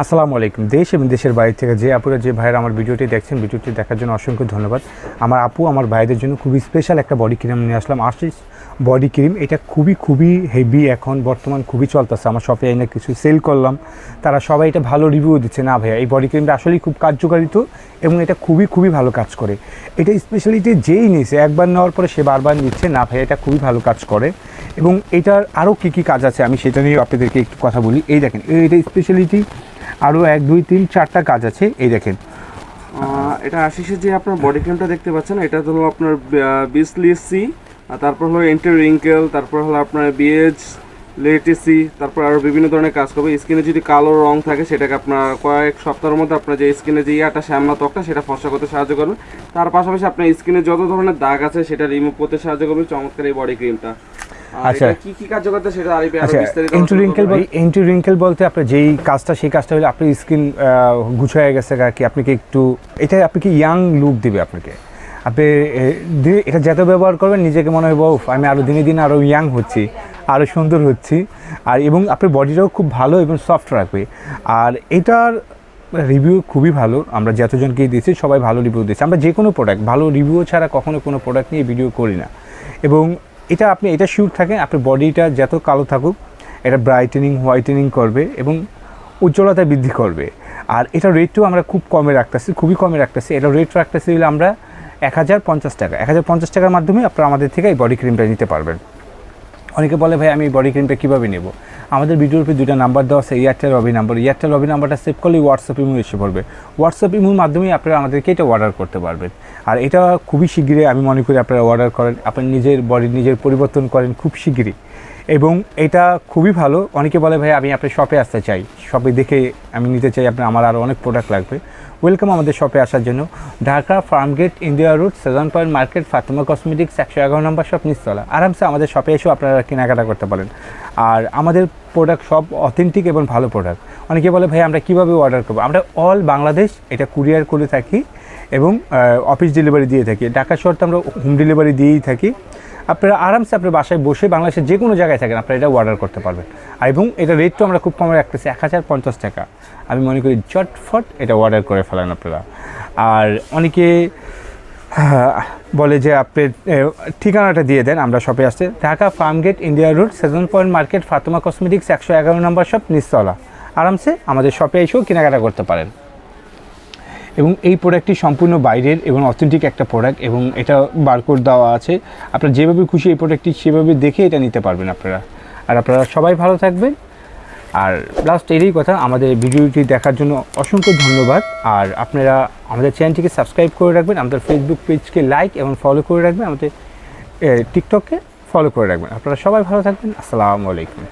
আসসালামু আলাইকুম। দেশ এবং দেশের বাইরে থেকে যে আপুরা, যে ভাইয়ের আমার ভিডিওটি দেখছেন, ভিডিওটি দেখার জন্য অসংখ্য ধন্যবাদ। আমার আপু, আমার ভাইদের জন্য খুবই স্পেশাল একটা বডি ক্রিম নিয়ে আসলাম। আশিস বডি ক্রিম এটা খুবই খুবই হেভি এখন, বর্তমান খুবই চলতেছে। আমার শপে এনে কিছু সেল করলাম। তারা সবাই এটা ভালো রিভিউ দিচ্ছে। না ভাইয়া, এই বডি ক্রিমটা আসলেই খুব কার্যকারিত এবং এটা খুবই খুবই ভালো কাজ করে। এটা স্পেশালিটি যেই নিয়েছে, একবার নেওয়ার পরে সে বারবার নিচ্ছে। না ভাইয়া, এটা খুবই ভালো কাজ করে। এবং এটার আরও কী কী কাজ আছে, আমি সেটা নিয়ে আপনাদেরকে একটু কথা বলি। এই দেখেন এটা স্পেশালিটি আরও এক, দুই, তিন, চারটা কাজ আছে, এই দেখেন। এটা আশিসের যে আপনার বডি ক্রিমটা দেখতে পাচ্ছেন, এটা হলো আপনার বিসলিসি তারপর হলো এন্টি রিঙ্কেল তারপর হলো আপনার বিএজ লেটিসি তারপর আরও বিভিন্ন ধরনের কাজ করবে। স্কিনে যদি কালো রং থাকে, সেটাকে আপনার কয়েক সপ্তাহের মধ্যে আপনার যে স্কিনে যে ইয়াটা, শ্যামলা ত্বকটা, সেটা ফসা করতে সাহায্য করবে। তার পাশাপাশি আপনার স্কিনে যত ধরনের দাগ আছে, সেটা রিমুভ করতে সাহায্য করবে। চমৎকার এই বডি ক্রিমটা আচ্ছা। কি কি কার্যকরতা সেটা আরিফে আরও আচ্ছা বিস্তারিত রিঙ্কেল। রিঙ্কেল বলতে আপনার যেই কাজটা সেই কাজটা হলে আপনার স্কিন গুছায় গেছে কি। আপনাকে একটু এটা আপনাকে ইয়াং লুক দিবে আপনাকে? আপনি এটা যত ব্যবহার করবেন নিজেকে মনে হয় "উফ, আমি আরও দিনে দিনে আরও ইয়াং হচ্ছি আরও সুন্দর হচ্ছি। আর এবং আপনার বডিটাও খুব ভালো এবং সফট রাখবে। আর এটার রিভিউ খুবই ভালো। আমরা যতজনকেই দিয়েছি সবাই ভালো রিভিউ দিয়েছি। আমরা যে কোনো প্রোডাক্ট ভালো রিভিউ ছাড়া কখনো কোনো প্রোডাক্ট নিয়ে ভিডিও করি না। এবং এটা আপনি, এটা শিওর থাকেন আপনার বডিটা যত কালো থাকুক, এটা ব্রাইটেনিং হোয়াইটেনিং করবে এবং উজ্জ্বলতা বৃদ্ধি করবে। আর এটা রেটও আমরা খুব কমে রাখতেছি, খুবই কমে রাখতেছি। এটা রেট রাখতেছি হলে আমরা এক হাজার পঞ্চাশ টাকা, এক হাজার পঞ্চাশ টাকার মাধ্যমে আপনারা আমাদের থেকে এই বডি ক্রিমটা নিতে পারবেন। অনেকে বলে, ভাই, আমি বডি ক্রিমটা কীভাবে নেব? আমাদের ভিডিওর উপরে দুটা নাম্বার দেওয়া আছে Airtel Robi number. Airtel Robi নাম্বারটা সেভ করলে হোয়াটসঅ্যাপ ইমো এসে পড়বে। হোয়াটসঅ্যাপ ইমোর মাধ্যমে আপনারা আমাদেরকে এটা অর্ডার করতে পারবেন। আর এটা খুবই শীঘ্রই আমি মনে করি আপনারা অর্ডার করেন, আপনার নিজের বডি নিজের পরিবর্তন করেন খুব শীঘ্রই। এবং এটা খুবই ভালো। অনেকে বলে, ভাই, আমি আপনার শপে আসতে চাই। শপে দেখে আমি নিতে চাই, আপনার, আমার আরও অনেক প্রোডাক্ট লাগবে। ওয়েলকাম আমাদের শপে আসার জন্য। Dhaka Farmgate India road seven point market Fatema cosmetics একশো এগারো নম্বর শপ নিচতলা। আরামসে আমাদের শপে এসেও আপনারা কেনাকাটা করতে পারেন। আর আমাদের প্রোডাক্ট সব অথেন্টিক এবং ভালো প্রোডাক্ট অনেকে বলে, ভাই, আমরা কীভাবে অর্ডার করব? আমরা অল বাংলাদেশ এটা কুরিয়ার করে থাকি। এবং অফিস ডেলিভারি দিয়ে থাকি। ঢাকা শহরতে আমরা হোম ডেলিভারি দিয়েই থাকি। আপনারা আরামসে আপনার বাসায় বসে বাংলাদেশের যে কোনো জায়গায় থাকেন, আপনারা এটা অর্ডার করতে পারবেন। এবং এটা রেটটা আমরা খুব কমে রাখতেছি, এক হাজার পঞ্চাশ টাকা। আমি মনে করি চটফট এটা অর্ডার করে ফেলেন আপনারা। আর অনেকে বলে যে আপনি ঠিকানাটা দিয়ে দেন, আমরা শপে আসতে। Dhaka Farmgate India road seven point market Fatema cosmetics একশো এগারো নম্বর শপ নিচতলা। আরামসে আমাদের শপে এসেও কেনাকাটা করতে পারেন। এবং এই প্রোডাক্টটি সম্পূর্ণ বাইরের এবং অথেন্টিক একটা প্রোডাক্ট এবং এটা বারকোড দেওয়া আছে। আপনারা যেভাবে খুশি এই প্রোডাক্টটি সেভাবে দেখে এটা নিতে পারবেন আপনারা। আর আপনারা সবাই ভালো থাকবেন। আর লাস্ট এরই কথা, আমাদের ভিডিওটি দেখার জন্য অসংখ্য ধন্যবাদ। আর আপনারা আমাদের চ্যানেলটিকে সাবস্ক্রাইব করে রাখবেন, আমাদের ফেসবুক পেজকে লাইক এবং ফলো করে রাখবেন, আমাদের টিকটককে ফলো করে রাখবেন। আপনারা সবাই ভালো থাকবেন। আসসালামু আলাইকুম।